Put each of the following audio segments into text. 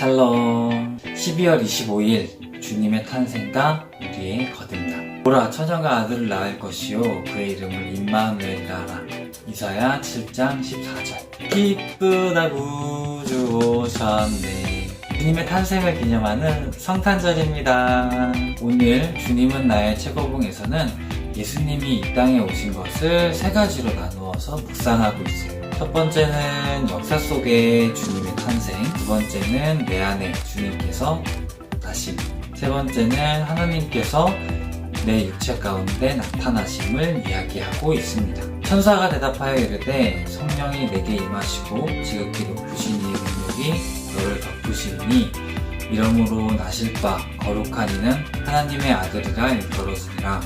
샬롬. 12월 25일 주님의 탄생과 우리의 거듭남. 보라 처녀가 아들을 낳을 것이요. 그의 이름을 임마누엘이라 이사야 7장 14절. 기쁘다 구주 오셨네. 주님의 탄생을 기념하는 성탄절입니다. 오늘 주님은 나의 최고봉에서는 예수님이 이 땅에 오신 것을 세 가지로 나누어서 묵상하고 있어요 첫 번째는 역사 속의 주님의 탄생, 두 번째는 내 안에 주님께서 다시, 세 번째는 하나님께서 내 육체 가운데 나타나심을 이야기하고 있습니다. 천사가 대답하여 이르되 성령이 내게 임하시고 지극히 높으신 이의 능력이 너를 덮으시니 이러므로 나실 바 거룩한 이는 하나님의 아들이라 일컬어지니라.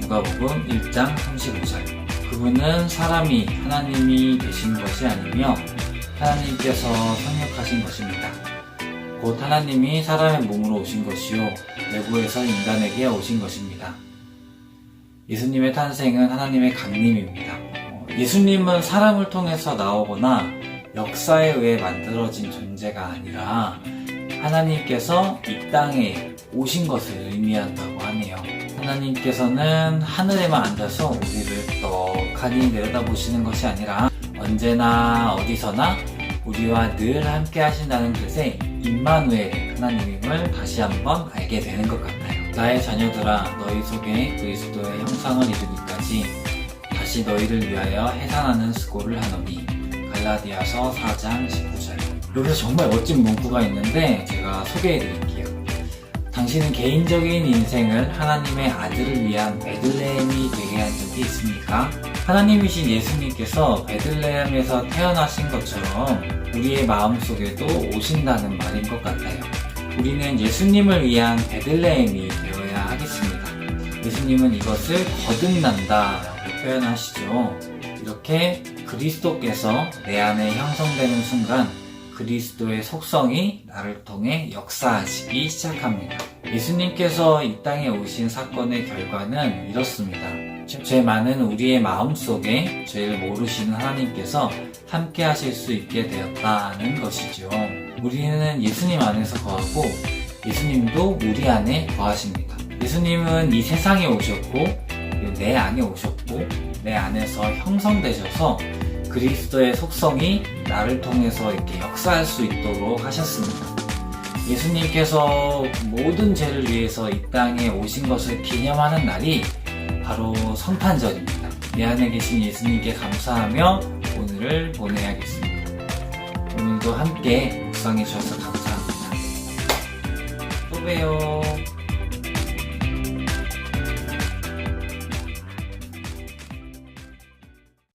누가복음 1장 35절. 그분은 사람이 하나님이 되신 것이 아니며 하나님께서 성육하신 것입니다. 곧 하나님이 사람의 몸으로 오신 것이요 내부에서 인간에게 오신 것입니다. 예수님의 탄생은 하나님의 강림입니다. 어, 예수님은 사람을 통해서 나오거나 역사에 의해 만들어진 존재가 아니라 하나님께서 이 땅에 오신 것을 의미한다고 하나님께서는 하늘에만 앉아서 우리를 떡하니 내려다보시는 것이 아니라 언제나 어디서나 우리와 늘 함께 하신다는 뜻의 임마누엘 하나님임을 다시 한번 알게 되는 것 같아요. 나의 자녀들아 너희 속에 그리스도의 형상을 이루기까지 다시 너희를 위하여 해산하는 수고를 하노니 갈라디아서 4장 19절 여기서 정말 멋진 문구가 있는데 제가 소개해 드릴게요. 당신은 개인적인 인생을 하나님의 아들을 위한 베들레헴이 되게 한 적이 있습니까? 하나님이신 예수님께서 베들레헴에서 태어나신 것처럼 우리의 마음속에도 오신다는 말인 것 같아요. 우리는 예수님을 위한 베들레헴이 되어야 하겠습니다. 예수님은 이것을 거듭난다 라고 표현하시죠. 이렇게 그리스도께서 내 안에 형성되는 순간 그리스도의 속성이 나를 통해 역사하시기 시작합니다. 예수님께서 이 땅에 오신 사건의 결과는 이렇습니다. 죄 많은 우리의 마음 속에 죄를 모르시는 하나님께서 함께 하실 수 있게 되었다는 것이죠. 우리는 예수님 안에서 거하고 예수님도 우리 안에 거하십니다. 예수님은 이 세상에 오셨고 내 안에 오셨고 내 안에서 형성되셔서 그리스도의 속성이 나를 통해서 이렇게 역사할 수 있도록 하셨습니다. 예수님께서 모든 죄를 위해서 이 땅에 오신 것을 기념하는 날이 바로 성탄절입니다. 내 안에 계신 예수님께 감사하며 오늘을 보내야겠습니다. 오늘도 함께 묵상해 주셔서 감사합니다. 또 봬요.